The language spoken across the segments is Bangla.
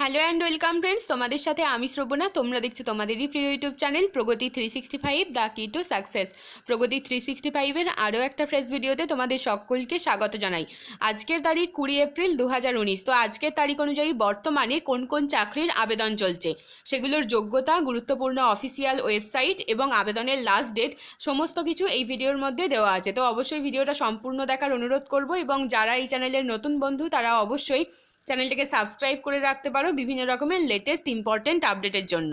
হ্যালো অ্যান্ড ওয়েলকাম ফ্রেন্ডস তোমাদের সাথে আমি শ্রবণা। তোমরা দেখছ তোমাদেরই প্রিয় YouTube channel Pragati three sixty five the key to success Pragati three sixty ফাইভের আরও একটা ফ্রেশ ভিডিওতে তোমাদের সকলকে স্বাগত জানাই। আজকের তারিখ কুড়ি এপ্রিল দু হাজার উনিশ। তো আজকের তারিখ অনুযায়ী বর্তমানে কোন কোন চাকরির আবেদন চলছে? সেগুলোর যোগ্যতা, গুরুত্বপূর্ণ অফিসিয়াল ওয়েবসাইট এবং আবেদনের লাস্ট ডেট সমস্ত কিছু এই ভিডিওর মধ্যে দেওয়া আছে। তো অবশ্যই ভিডিওটা সম্পূর্ণ দেখার অনুরোধ করব এবং যারা এই চ্যানেলের নতুন বন্ধু, তারা অবশ্যই চ্যানেলটাকে সাবস্ক্রাইব করে রাখতে পারো বিভিন্ন রকমের লেটেস্ট ইম্পর্টেন্ট আপডেটের জন্য।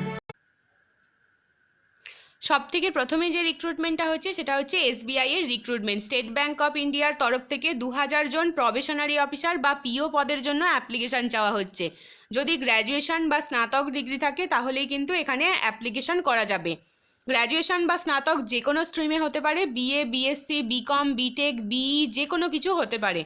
সব থেকে প্রথমে যে রিক্রুটমেন্টটা হচ্ছে সেটা হচ্ছে এসবিআই এর রিক্রুটমেন্ট স্টেট ব্যাংক অফ ইন্ডিয়ার তরফ থেকে দু হাজার জন প্রবেশনারি অফিসার বা পিও পদের জন্য অ্যাপ্লিকেশন চাওয়া হচ্ছে। যদি গ্র্যাজুয়েশন বা স্নাতক ডিগ্রি থাকে, তাহলেই কিন্তু এখানে অ্যাপ্লিকেশন করা যাবে। গ্র্যাজুয়েশন বা স্নাতক যে কোনো স্ট্রিমে হতে পারে BA BSc BCom BTech BE যে কোনো কিছু হতে পারে।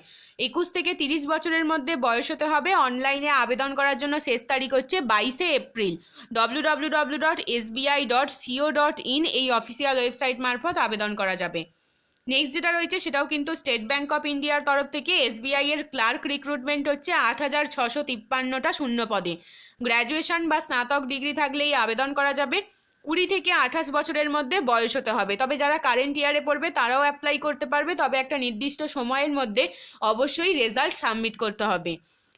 একুশ থেকে তিরিশ বছরের মধ্যে বয়স হতে হবে। অনলাইনে আবেদন করার জন্য শেষ তারিখ হচ্ছে বাইশে April. W W W dot SBI dot CO dot in এই অফিসিয়াল ওয়েবসাইট মারফত আবেদন করা যাবে। নেক্সট যেটা রয়েছে সেটাও কিন্তু স্টেট ব্যাঙ্ক অফ ইন্ডিয়ার তরফ থেকে। এসবিআই এর ক্লার্ক রিক্রুটমেন্ট হচ্ছে আট হাজার ছশো তিপ্পান্নটা শূন্য পদে। গ্র্যাজুয়েশন বা স্নাতক ডিগ্রি থাকলেই আবেদন করা যাবে। কুড়ি থেকে আঠাশ বছরের মধ্যে বয়স হতে হবে। তবে যারা কারেন্ট ইয়ারে পড়বে, তারাও অ্যাপ্লাই করতে পারবে। তবে একটা নির্দিষ্ট সময়ের মধ্যে অবশ্যই রেজাল্ট সাবমিট করতে হবে।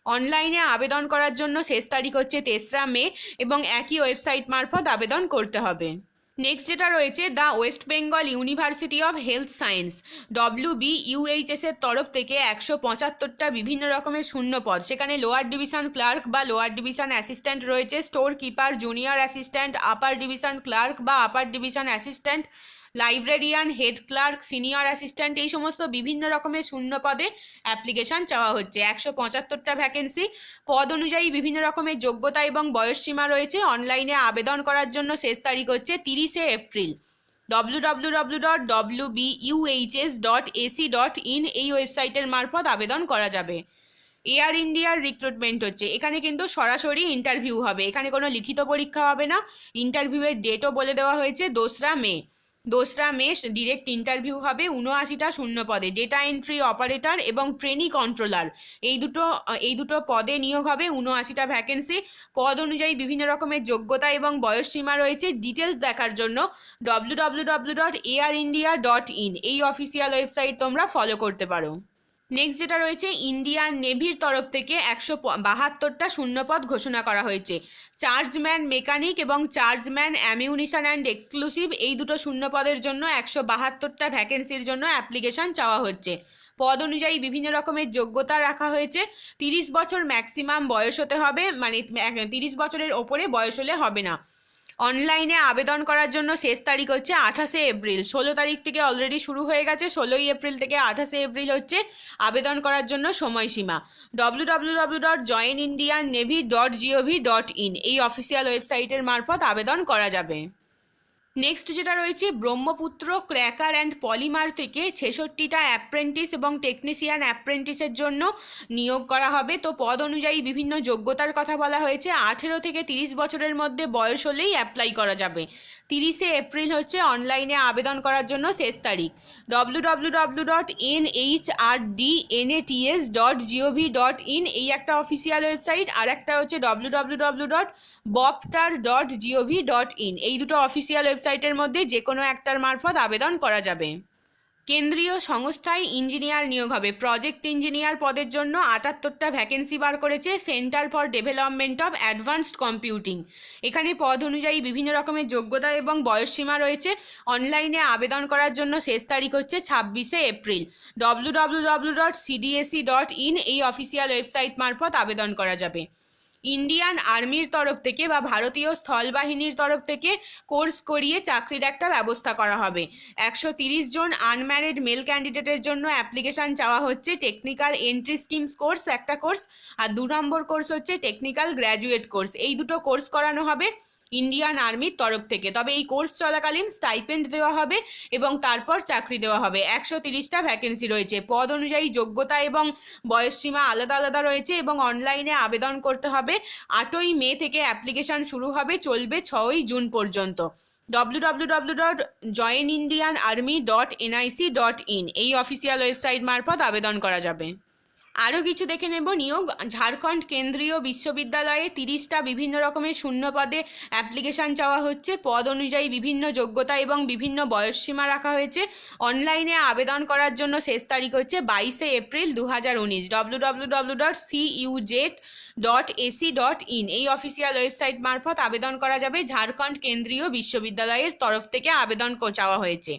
অনলাইনে আবেদন করার জন্য শেষ তারিখ হচ্ছে তেসরা মে এবং একই ওয়েবসাইট মারফত আবেদন করতে হবে। নেক্সট যেটা রয়েছে the West Bengal University of Health Science W B UHS এর তরফ থেকে একশো পঁচাত্তরটা বিভিন্ন রকমের শূন্য পদ সেখানে লোয়ার ডিভিশন ক্লার্ক বা লোয়ার ডিভিশন অ্যাসিস্ট্যান্ট রয়েছে store keeper junior assistant upper division clerk বা upper division assistant librarian, head clerk, senior assistant, এই সমস্ত বিভিন্ন রকমের শূন্য পদে অ্যাপ্লিকেশন চাওয়া হচ্ছে। একশো পঁচাত্তরটা ভ্যাকেন্সি। পদ অনুযায়ী বিভিন্ন রকমের যোগ্যতা এবং বয়সসীমা রয়েছে। অনলাইনে আবেদন করার জন্য শেষ তারিখ হচ্ছে তিরিশে April. W W W dot W B UHS dot AC dot in এই ওয়েবসাইটের মারফত আবেদন করা যাবে। এয়ার ইন্ডিয়ার রিক্রুটমেন্ট হচ্ছে। এখানে কিন্তু সরাসরি ইন্টারভিউ হবে। এখানে কোনো লিখিত পরীক্ষা হবে না। ইন্টারভিউয়ের ডেটও বলে দেওয়া হয়েছে, দোসরা মে। দোসরা মে ডিরেক্ট ইন্টারভিউ হবে উনআশিটা শূন্য পদে। ডেটা এন্ট্রি অপারেটর এবং ট্রেনি কন্ট্রোলার এই দুটো এই দুটো পদে নিয়োগ হবে উনআশিটা ভ্যাকেন্সি পদ অনুযায়ী বিভিন্ন রকমের যোগ্যতা এবং বয়সসীমা রয়েছে। ডিটেলস দেখার জন্য W W W dot Air India dot in এই অফিসিয়াল ওয়েবসাইট তোমরা ফলো করতে পারো। নেক্সট যেটা রয়েছে ইন্ডিয়ান নেভির তরফ থেকে একশো বাহাত্তরটা শূন্যপদ ঘোষণা করা হয়েছে। চার্জম্যান মেকানিক এবং চার্জম্যান অ্যামিউনিশন অ্যান্ড এক্সক্লুসিভ এই দুটো শূন্যপদের জন্য একশো বাহাত্তরটা ভ্যাকেন্সির জন্য অ্যাপ্লিকেশন চাওয়া হচ্ছে। পদ অনুযায়ী বিভিন্ন রকমের যোগ্যতা রাখা হয়েছে। তিরিশ বছর ম্যাক্সিমাম বয়স হতে হবে মানে তিরিশ বছরের ওপরে বয়স হলে হবে না। অনলাইনে আবেদন করার জন্য শেষ তারিখ হচ্ছে আঠাশে এপ্রিল। ষোলো তারিখ থেকে অলরেডি শুরু হয়ে গেছে, ষোলোই এপ্রিল থেকে আঠাশে এপ্রিল হচ্ছে আবেদন করার জন্য সময়সীমা। W W W dot join Indian Navy dot GOV dot in এই অফিসিয়াল ওয়েবসাইটের মারফত আবেদন করা যাবে। নেক্সট যেটা রয়েছে, ব্রহ্মপুত্র ক্র্যাকার অ্যান্ড পলিমার থেকে ছেষট্টিটা অ্যাপ্রেন্টিস এবং টেকনিশিয়ান অ্যাপ্রেন্টিসের জন্য নিয়োগ করা হবে। তো পদ অনুযায়ী বিভিন্ন যোগ্যতার কথা বলা হয়েছে। আঠেরো থেকে তিরিশ বছরের মধ্যে বয়স হলেই অ্যাপ্লাই করা যাবে। তিরিশে এপ্রিল হচ্ছে অনলাইনে আবেদন করার জন্য শেষ তারিখ। W W W dot N H R D N A T S dot GOV dot in এই একটা অফিসিয়াল ওয়েবসাইট আর একটা হচ্ছে ডব্লু ডব্লিউ ডব্লিউ ডট বপটার ডট জিওভি ডট ইন এই দুটো অফিসিয়াল ওয়েবসাইটের মধ্যে যে কোনো একটার মারফত আবেদন করা যাবে। কেন্দ্রীয় সংস্থায় ইঞ্জিনিয়ার নিয়োগ হবে। প্রজেক্ট ইঞ্জিনিয়ার পদের জন্য আটাত্তরটা ভ্যাকেন্সি বার করেছে Centre for Development of Advanced Computing. এখানে পদ অনুযায়ী বিভিন্ন রকমের যোগ্যতা এবং বয়সসীমা রয়েছে। অনলাইনে আবেদন করার জন্য শেষ তারিখ হচ্ছে ছাব্বিশে April. W W W dot CDAC dot in এই অফিসিয়াল ওয়েবসাইট মারফত আবেদন করা যাবে। ইন্ডিয়ান আর্মির তরফ থেকে বা ভারতীয় স্থল বাহিনীর তরফ থেকে কোর্স করিয়ে চাকরির একটা ব্যবস্থা করা হবে। একশো তিরিশ জন আনম্যারিড মেল ক্যান্ডিডেটের জন্য অ্যাপ্লিকেশান চাওয়া হচ্ছে। টেকনিক্যাল এন্ট্রি স্কিমস কোর্স একটা কোর্স আর দু নম্বর কোর্স হচ্ছে টেকনিক্যাল গ্র্যাজুয়েট কোর্স এই দুটো কোর্স করানো হবে। ইন্ডিয়ান আর্মির তরফ থেকে। তবে এই কোর্স চলাকালীন স্টাইপেন্ড দেওয়া হবে এবং তারপর চাকরি দেওয়া হবে। একশো তিরিশটা ভ্যাকেন্সি রয়েছে। পদ অনুযায়ী যোগ্যতা এবং বয়সসীমা আলাদা আলাদা রয়েছে এবং অনলাইনে আবেদন করতে হবে। আটই মে থেকে অ্যাপ্লিকেশন শুরু হবে, চলবে ছয়ই জুন পর্যন্ত। W W W dot join Indian Army dot NIC dot in এই অফিসিয়াল ওয়েবসাইট মারফত আবেদন করা যাবে। আরও কিছু দেখে নেব। নিয়োগ, ঝাড়খণ্ড কেন্দ্রীয় বিশ্ববিদ্যালয়ে তিরিশটা বিভিন্ন রকমের শূন্য পদে অ্যাপ্লিকেশান চাওয়া হচ্ছে। পদ অনুযায়ী বিভিন্ন যোগ্যতা এবং বিভিন্ন বয়সসীমা রাখা হয়েছে। অনলাইনে আবেদন করার জন্য শেষ তারিখ হচ্ছে বাইশে এপ্রিল দু হাজার উনিশ। W W W dot CUZ dot AC dot in এই অফিসিয়াল ওয়েবসাইট মারফত আবেদন করা যাবে। ঝাড়খণ্ড কেন্দ্রীয় বিশ্ববিদ্যালয়ের তরফ থেকে আবেদন চাওয়া হয়েছে।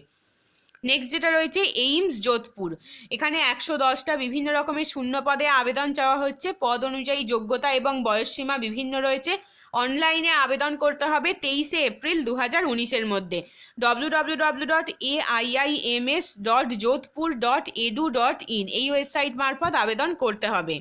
নেক্সট যেটা রয়েছে এইমস যোধপুর এখানে একশো দশটা বিভিন্ন রকমের শূন্য পদে আবেদন চাওয়া হচ্ছে। পদ অনুযায়ী যোগ্যতা এবং বয়সসীমা বিভিন্ন রয়েছে। অনলাইনে আবেদন করতে হবে তেইশে এপ্রিল দু হাজার উনিশের মধ্যে। W W W dot A I I M S dot Jodhpur dot edu dot in এই ওয়েবসাইট মারফত আবেদন করতে হবে।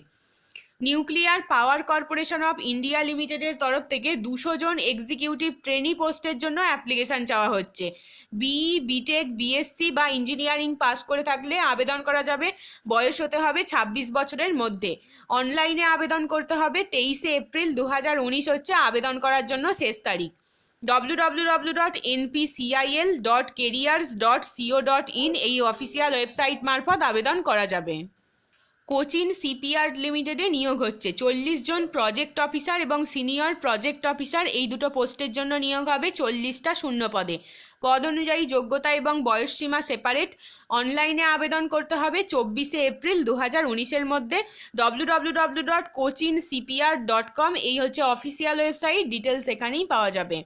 Nuclear power corporation of India লিমিটেডের তরফ থেকে দুশো জন এক্সিকিউটিভ ট্রেনি পোস্টের জন্য অ্যাপ্লিকেশন চাওয়া হচ্ছে। বিই বিটেক বিএসসি বা ইঞ্জিনিয়ারিং পাস করে থাকলে আবেদন করা যাবে। বয়স হতে হবে ছাব্বিশ বছরের মধ্যে। অনলাইনে আবেদন করতে হবে। তেইশে এপ্রিল দু হাজার উনিশ হচ্ছে আবেদন করার জন্য শেষ তারিখ। ইন এই অফিসিয়াল ওয়েবসাইট মারফত আবেদন করা যাবে। কোচিন সিপিআর লিমিটেডে নিয়োগ হচ্ছে। চল্লিশ জন প্রজেক্ট অফিসার এবং সিনিয়র প্রজেক্ট অফিসার এই দুটো পোস্টের জন্য নিয়োগ হবে চল্লিশটা শূন্য পদে। পদ অনুযায়ী যোগ্যতা এবং বয়সসীমা সেপারেট। অনলাইনে আবেদন করতে হবে চব্বিশে এপ্রিল দু হাজার উনিশের মধ্যে। W W W dot Cochin CPR dot com এই হচ্ছে অফিসিয়াল ওয়েবসাইট। ডিটেলস এখানেই পাওয়া যাবে।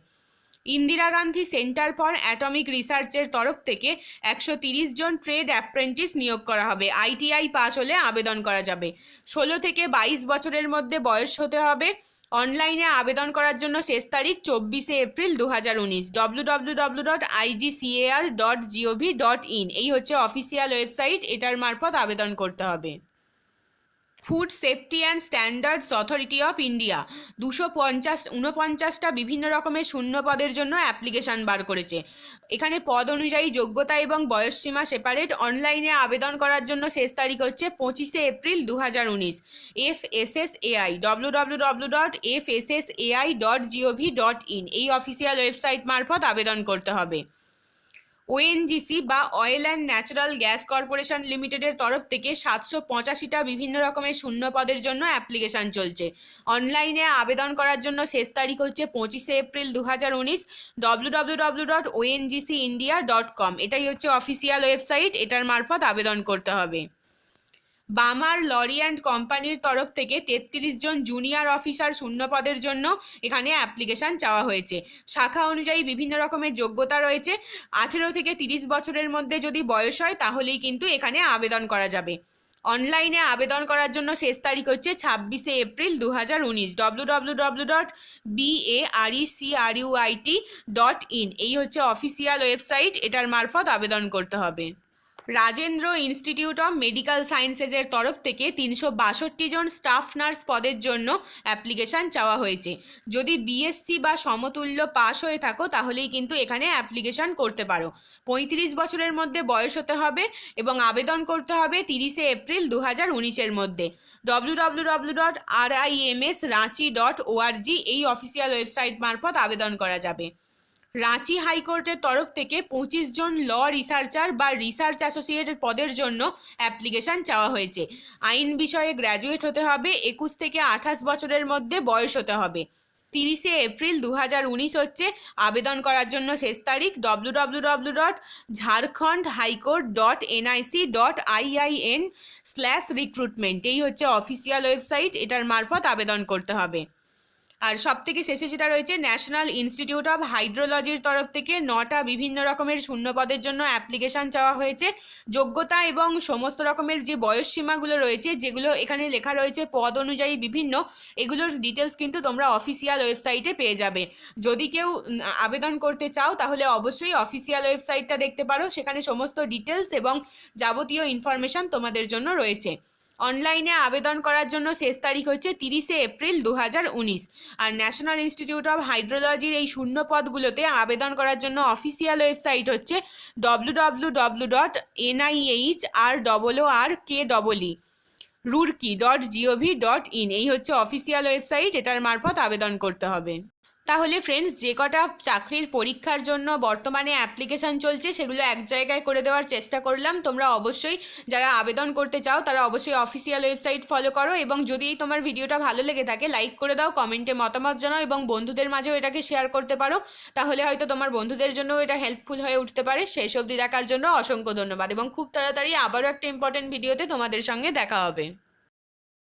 Indira Gandhi Centre for atomic রিসার্চের তরফ থেকে একশো জন ট্রেড অ্যাপ্রেন্টিস নিয়োগ করা হবে। আইটিআই পাস হলে আবেদন করা যাবে। ষোলো থেকে বাইশ বছরের মধ্যে বয়স হতে হবে। অনলাইনে আবেদন করার জন্য শেষ তারিখ চব্বিশে এপ্রিল দু হাজার উনিশ। W W W dot IGCAR dot GOV dot in এই হচ্ছে অফিসিয়াল ওয়েবসাইট এটার মারফত আবেদন করতে হবে। Food Safety and Standards Authority of India দুশো পঞ্চাশ উনপঞ্চাশটা বিভিন্ন রকমের শূন্য পদের জন্য অ্যাপ্লিকেশান বার করেছে। এখানে পদ অনুযায়ী যোগ্যতা এবং বয়সসীমা সেপারেট অনলাইনে আবেদন করার জন্য শেষ তারিখ হচ্ছে পঁচিশে এপ্রিল দু হাজার উনিশ F S S AI W W W dot F S S AI dot GOV dot in এই অফিসিয়াল ওয়েবসাইট মারফত আবেদন করতে হবে। ওএনজিসি বা oil and natural gas corporation লিমিটেডের তরফ থেকে সাতশো পঁচাশিটা বিভিন্ন রকমের শূন্য পদের জন্য অ্যাপ্লিকেশন চলছে। অনলাইনে আবেদন করার জন্য শেষ তারিখ হচ্ছে পঁচিশে এপ্রিল দু হাজার উনিশ W W W dot ONGC India dot com এটাই হচ্ছে অফিসিয়াল ওয়েবসাইট এটার মারফত আবেদন করতে হবে। বামার লরি অ্যান্ড কোম্পানির তরফ থেকে তেত্রিশ জন জুনিয়র অফিসার শূন্য পদের জন্য এখানে অ্যাপ্লিকেশান চাওয়া হয়েছে। শাখা অনুযায়ী বিভিন্ন রকমের যোগ্যতা রয়েছে। আঠেরো থেকে তিরিশ বছরের মধ্যে যদি বয়স হয়, তাহলেই কিন্তু এখানে আবেদন করা যাবে। অনলাইনে আবেদন করার জন্য শেষ তারিখ হচ্ছে ছাব্বিশে এপ্রিল দু হাজার উনিশ। W W W dot B A R E C R U I T dot in এই হচ্ছে অফিসিয়াল ওয়েবসাইট এটার মারফত আবেদন করতে হবে। রাজেন্দ্র ইনস্টিটিউট অফ মেডিকেল সায়েন্সেসের তরফ থেকে তিনশো বাষট্টি জন স্টাফ নার্স পদের জন্য অ্যাপ্লিকেশান চাওয়া হয়েছে। যদি বিএসসি বা সমতুল্য পাস হয়ে থাকো, তাহলেই কিন্তু এখানে অ্যাপ্লিকেশান করতে পারো। পঁয়ত্রিশ বছরের মধ্যে বয়স হতে হবে এবং আবেদন করতে হবে তিরিশে এপ্রিল দু হাজার উনিশের মধ্যে। W W W dot R I M S Ranchi dot ORG এই অফিসিয়াল ওয়েবসাইট মারফত আবেদন করা যাবে। রাঁচি হাইকোর্টের তরফ থেকে পঁচিশ জন ল রিসার্চার বা রিসার্চ অ্যাসোসিয়েটেড পদের জন্য অ্যাপ্লিকেশন চাওয়া হয়েছে। আইন বিষয়ে গ্র্যাজুয়েট হতে হবে, একুশ থেকে আঠাশ বছরের মধ্যে বয়স হতে হবে। তিরিশে এপ্রিল দু হাজার উনিশ হচ্ছে আবেদন করার জন্য শেষ তারিখ। W W W dot Jharkhand high court dot NIC dot IIN slash recruitment এই হচ্ছে অফিসিয়াল ওয়েবসাইট এটার মারফত আবেদন করতে হবে। আর সব থেকে শেষে যেটা রয়েছে ন্যাশনাল ইনস্টিটিউট অফ হাইড্রোলজির তরফ থেকে নটা বিভিন্ন রকমের শূন্যপদের জন্য অ্যাপ্লিকেশন চাওয়া হয়েছে। যোগ্যতা এবং সমস্ত রকমের যে বয়স সীমাগুলো রয়েছে, যেগুলো এখানে লেখা রয়েছে পদ অনুযায়ী বিভিন্ন, এগুলোর ডিটেলস কিন্তু তোমরা অফিসিয়াল ওয়েবসাইটে পেয়ে যাবে। যদি কেউ আবেদন করতে চাও, তাহলে অবশ্যই অফিসিয়াল ওয়েবসাইটটা দেখতে পারো। সেখানে সমস্ত ডিটেলস এবং যাবতীয় ইনফরমেশন তোমাদের জন্য রয়েছে। অনলাইনে আবেদন করার জন্য শেষ তারিখ হচ্ছে তিরিশে এপ্রিল দু হাজার উনিশ। আর ন্যাশনাল ইনস্টিটিউট অফ হাইড্রোলজির এই শূন্য পদগুলোতে আবেদন করার জন্য অফিসিয়াল ওয়েবসাইট হচ্ছে W W W dot NIH R double O R K double E Roorkee dot GOV dot in এই হচ্ছে অফিসিয়াল ওয়েবসাইট এটার মারফত আবেদন করতে হবে। তাহলে ফ্রেন্ডস যে কটা চাকরির পরীক্ষার জন্য বর্তমানে অ্যাপ্লিকেশন চলছে, সেগুলো এক জায়গায় করে দেওয়ার চেষ্টা করলাম। তোমরা অবশ্যই যারা আবেদন করতে চাও, তারা অবশ্যই অফিসিয়াল ওয়েবসাইট ফলো করো এবং যদি তোমার ভিডিওটা ভালো লেগে থাকে লাইক করে দাও কমেন্টে মতামত জানাও এবং বন্ধুদের মাঝেও এটাকে শেয়ার করতে পারো। তাহলে হয়তো তোমার বন্ধুদের জন্য এটা হেল্পফুল হয়ে উঠতে পারে। সেই অবধি দেখার জন্য অসংখ্য ধন্যবাদ এবং খুব তাড়াতাড়ি আবারও একটা ইম্পর্টেন্ট ভিডিওতে তোমাদের সঙ্গে দেখা হবে।